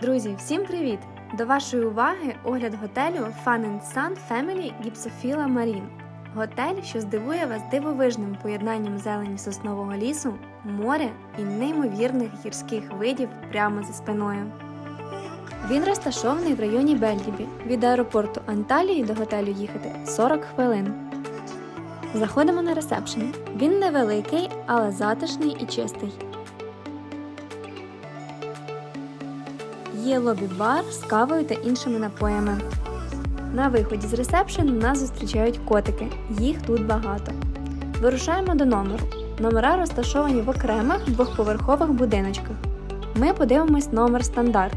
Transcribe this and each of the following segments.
Друзі, всім привіт! До вашої уваги огляд готелю Fun and Sun Family Гіпсофіла Марін. Готель, що здивує вас дивовижним поєднанням зелені соснового лісу, моря і неймовірних гірських видів прямо за спиною. Він розташований в районі Бельдібі. Від аеропорту Анталії до готелю їхати 40 хвилин. Заходимо на ресепшн. Він невеликий, але затишний і чистий. Є лобі-бар з кавою та іншими напоями. На виході з ресепшену нас зустрічають котики. Їх тут багато. Вирушаємо до номеру. Номера розташовані в окремих двохповерхових будиночках. Ми подивимось номер стандарт.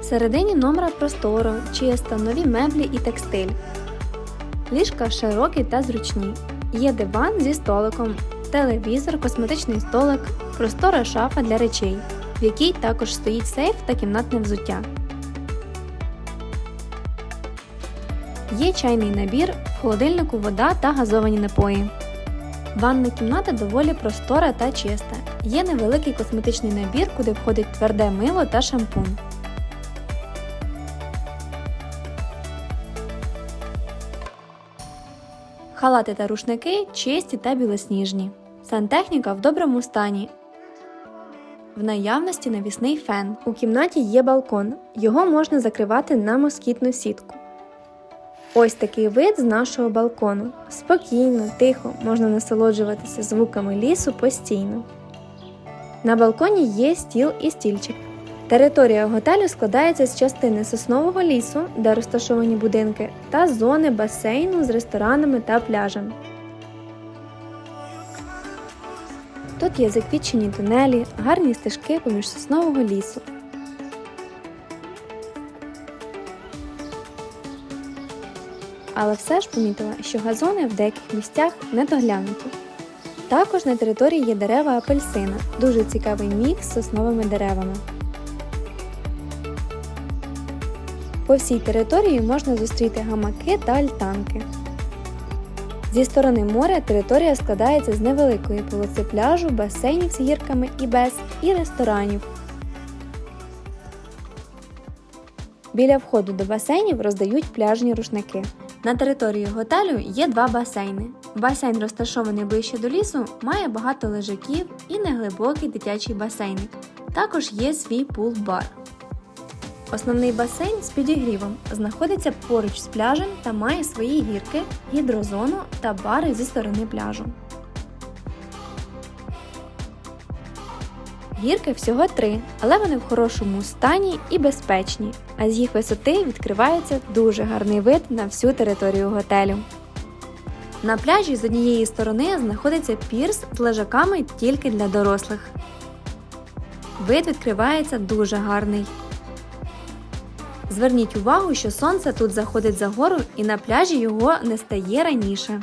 Всередині номера просторо, чисто, нові меблі і текстиль. Ліжка широкі та зручні. Є диван зі столиком, телевізор, косметичний столик, простора шафа для речей, в якій також стоїть сейф та кімнатне взуття. Є чайний набір, в холодильнику вода та газовані напої. Ванна кімната доволі простора та чиста. Є невеликий косметичний набір, куди входить тверде мило та шампунь. Халати та рушники чисті та білосніжні. Сантехніка в доброму стані. В наявності навісний фен. У кімнаті є балкон. Його можна закривати на москітну сітку. Ось такий вид з нашого балкону. Спокійно, тихо, можна насолоджуватися звуками лісу постійно. На балконі є стіл і стільчик. Територія готелю складається з частини соснового лісу, де розташовані будинки, та зони басейну з ресторанами та пляжем. Тут є заквітчені тунелі, гарні стежки поміж соснового лісу. Але все ж помітила, що газони в деяких місцях не доглянуті. Також на території є дерева апельсина, дуже цікавий мікс з сосновими деревами. По всій території можна зустріти гамаки та альтанки. Зі сторони моря територія складається з невеликої полоси пляжу, басейнів з гірками і без, і ресторанів. Біля входу до басейнів роздають пляжні рушники. На території готелю є два басейни. Басейн, розташований ближче до лісу, має багато лежаків і неглибокий дитячий басейник. Також є свій пул-бар. Основний басейн з підігрівом знаходиться поруч з пляжем та має свої гірки, гідрозону та бари зі сторони пляжу. Гірки всього три, але вони в хорошому стані і безпечні, а з їх висоти відкривається дуже гарний вид на всю територію готелю. На пляжі з однієї сторони знаходиться пірс з лежаками тільки для дорослих. Вид відкривається дуже гарний. Зверніть увагу, що сонце тут заходить за гору і на пляжі його не стає раніше.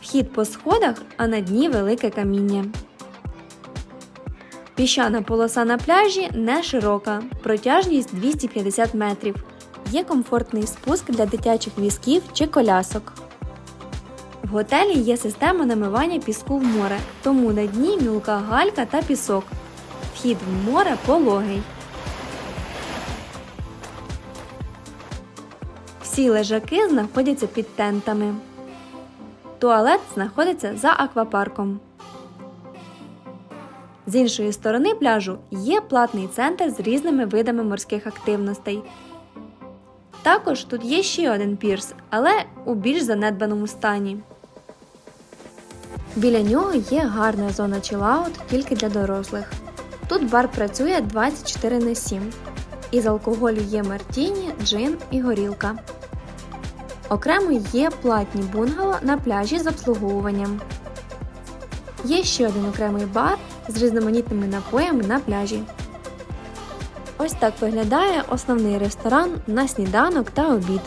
Вхід по сходах, а на дні велике каміння. Піщана полоса на пляжі не широка, протяжність 250 метрів. Є комфортний спуск для дитячих візків чи колясок. В готелі є система намивання піску в море, тому на дні мілка галька та пісок. Вхід в море пологий. Всі лежаки знаходяться під тентами. Туалет знаходиться за аквапарком. З іншої сторони пляжу є платний центр з різними видами морських активностей. Також тут є ще один пірс, але у більш занедбаному стані. Біля нього є гарна зона чилаут тільки для дорослих. Тут бар працює 24 на 7. Із алкоголю є мартіні, джин і горілка. Окремо є платні бунгало на пляжі з обслуговуванням. Є ще один окремий бар з різноманітними напоями на пляжі. Ось так виглядає основний ресторан на сніданок та обід.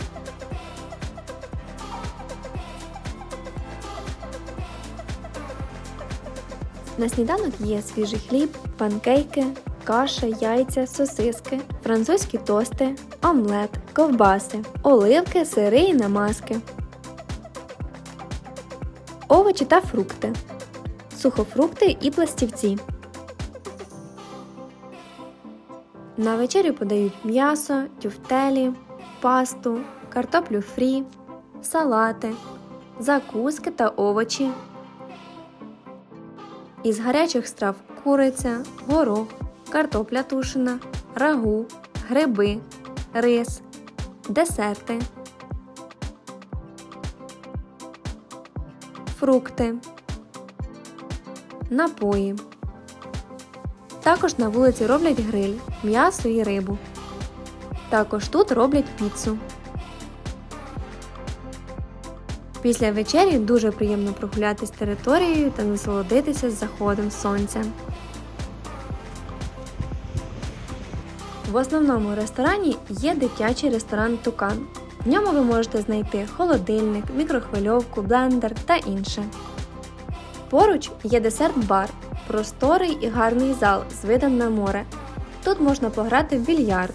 На сніданок є свіжий хліб, панкейки, каша, яйця, сосиски, французькі тости, омлет, ковбаси, оливки, сири і намазки, овочі та фрукти, сухофрукти і пластівці. На вечерю подають м'ясо, тюфтелі, пасту, картоплю фрі, салати, закуски та овочі. Із гарячих страв куриця, горох, картопля тушена, рагу, гриби, рис, десерти, фрукти, напої. Також на вулиці роблять гриль, м'ясо і рибу. Також тут роблять піцу. Після вечері дуже приємно прогулятись територією та насолодитися заходом сонця. В основному ресторані є дитячий ресторан Тукан. В ньому ви можете знайти холодильник, мікрохвильовку, блендер та інше. Поруч є десерт-бар, просторий і гарний зал з видом на море. Тут можна пограти в більярд.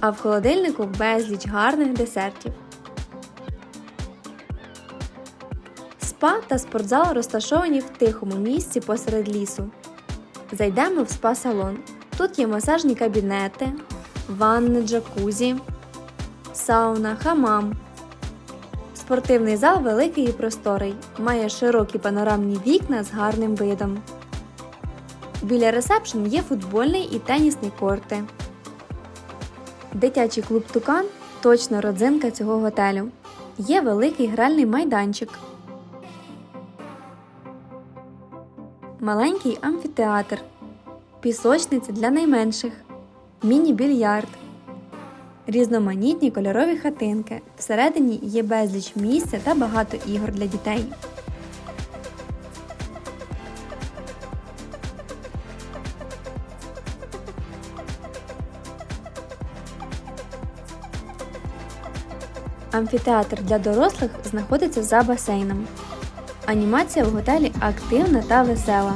А в холодильнику безліч гарних десертів. Спа та спортзал розташовані в тихому місці посеред лісу. Зайдемо в спа-салон. Тут є масажні кабінети, ванни, джакузі, сауна, хамам. Спортивний зал великий і просторий, має широкі панорамні вікна з гарним видом. Біля ресепшн є футбольний і тенісний корти. Дитячий клуб Тукан точно родзинка цього готелю. Є великий гральний майданчик. Маленький амфітеатр, пісочниця для найменших, міні-більярд, різноманітні кольорові хатинки. Всередині є безліч місця та багато ігор для дітей. Амфітеатр для дорослих знаходиться за басейном. Анімація в готелі активна та весела.